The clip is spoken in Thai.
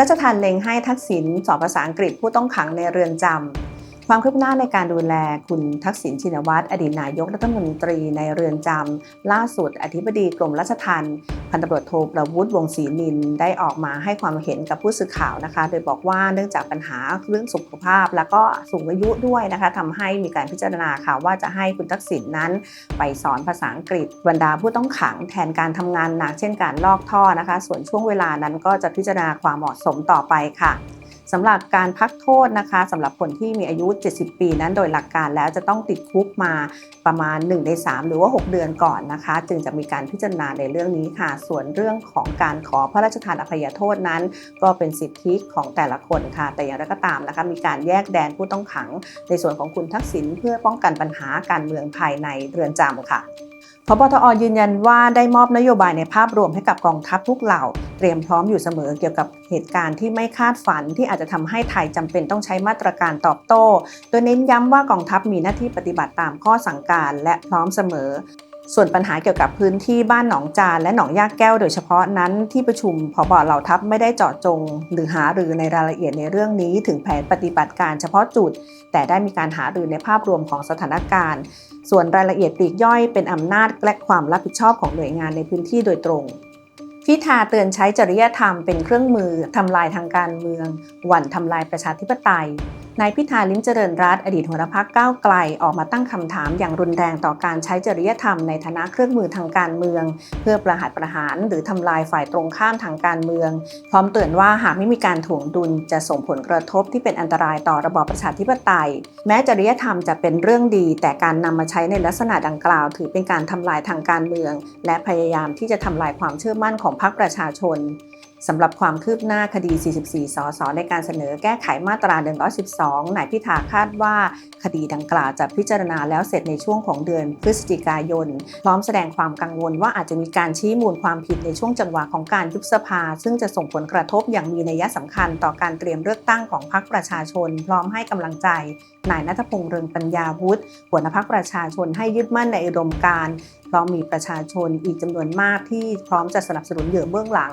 ราชทานเล็งให้ทักษิณสอนภาษาอังกฤษผู้ต้องขังในเรือนจำ ความคืบหน้าในการดูแลคุณทักษิณชินวัตรอดีตนายกรัฐมนตรีในเรือนจำล่าสุด อธิบดีกรมราชทัณฑ์พันตำรวจโทประวุฒิวงศ์ศรีนินได้ออกมาให้ความเห็นกับผู้สื่อข่าวนะคะ โดยบอกว่าเนื่องจากปัญหาเรื่องสุขภาพ แล้วก็สูงอายุด้วยนะคะทำให้มีการพิจารณาค่ะว่าจะให้คุณทักษิณนั้น ไปสอนภาษาอังกฤษบรรดาผู้ต้องขังแทนการทำงานหนักเช่นการลอกท่อนะคะ ส่วนช่วงเวลานั้นก็จะพิจารณาความเหมาะสมต่อไปค่ะ สำหรับการพักโทษนะคะสำหรับคนที่มีอายุ 70 ปีนั้นโดยหลักการแล้วจะต้องติดคุกมาประมาณ 1 ใน 3 หรือว่า 6 เดือนก่อนนะคะ จึงจะมีการพิจารณาในเรื่องนี้ค่ะ ส่วนเรื่องของการขอพระราชทานอภัยโทษนั้น ก็เป็นสิทธิของแต่ละคนค่ะ แต่อย่างไรก็ตามนะคะมีการแยกแดนผู้ต้องขัง ในส่วนของคุณทักษิณเพื่อป้องกันปัญหาการเมืองภายในเรือนจำค่ะ บทอยืนยันว่าได้มอบนโยบายในภาพรวมให้กับกองทัพทุกเหล่า เตรียมพร้อมอยู่เสมอเกี่ยวกับเหตุการณ์ที่ไม่คาดฝันที่อาจจะทำให้ไทยจำเป็นต้องใช้มาตรการตอบโต้ โดยเน้นย้ำว่ากองทัพมีหน้าที่ปฏิบัติตามข้อสั่งการและพร้อมเสมอ ส่วนปัญหาเกี่ยวกับพื้นที่บ้านหนองจานและหนองยากแก้วโดยเฉพาะนั้นที่ประชุมพบเหล่าทัพไม่ได้เจาะจง หรือหารือในรายละเอียดในเรื่องนี้ ถึงแผนปฏิบัติการเฉพาะจุด แต่ได้มีการหารือในภาพรวมของสถานการณ์ ส่วนรายละเอียดปลีกย่อยเป็นอำนาจและความรับผิดชอบของหน่วยงานในพื้นที่โดยตรงพิธาเตือนใช้จริยธรรมเป็นเครื่องมือทำลายทางการเมือง หวั่นทำลายประชาธิปไตยนายพิธาลิ้มเจริญรัตอดีตหัวหน้าพักก้าวไกลออกมาตั้งคำถามอย่างรุนแรงต่อการใช้จริยธรรมในฐานะเครื่องมือทางการเมือง เพื่อประหัตประหารหรือทำลายฝ่ายตรงข้ามทางการเมือง พร้อมเตือนว่าหากไม่มีการถ่วงดุลจะส่งผลกระทบที่เป็นอันตรายต่อระบอบประชาธิปไตย แม้จริยธรรมจะเป็นเรื่องดี แต่การนำมาใช้ในลักษณะดังกล่าว ถือเป็นการทำลายทางการเมือง และพยายามที่จะทำลายความเชื่อมั่นของพรรคประชาชนสำหรับความคืบหน้าคดี 44 สส ในการเสนอแก้ไขมาตรา 112 นายพิธาคาดว่าคดีดังกล่าวจะพิจารณาแล้วเสร็จในช่วงของเดือนพฤศจิกายน พร้อมแสดงความกังวลว่าอาจจะมีการชี้มูลความผิดในช่วงจังหวะของการยุบสภา ซึ่งจะส่งผลกระทบอย่างมีนัยสำคัญต่อการเตรียมเลือกตั้งของพรรคประชาชน พร้อมให้กำลังใจนายนัทพงษ์เรืองปัญญาวุฒิหัวหน้าพักประชาชนให้ยึดมั่นในอุดมการณ์พราะมีประชาชนอีกจำนวนมากที่พร้อมจะสนับสนุนเหยื่อเบื้องหลัง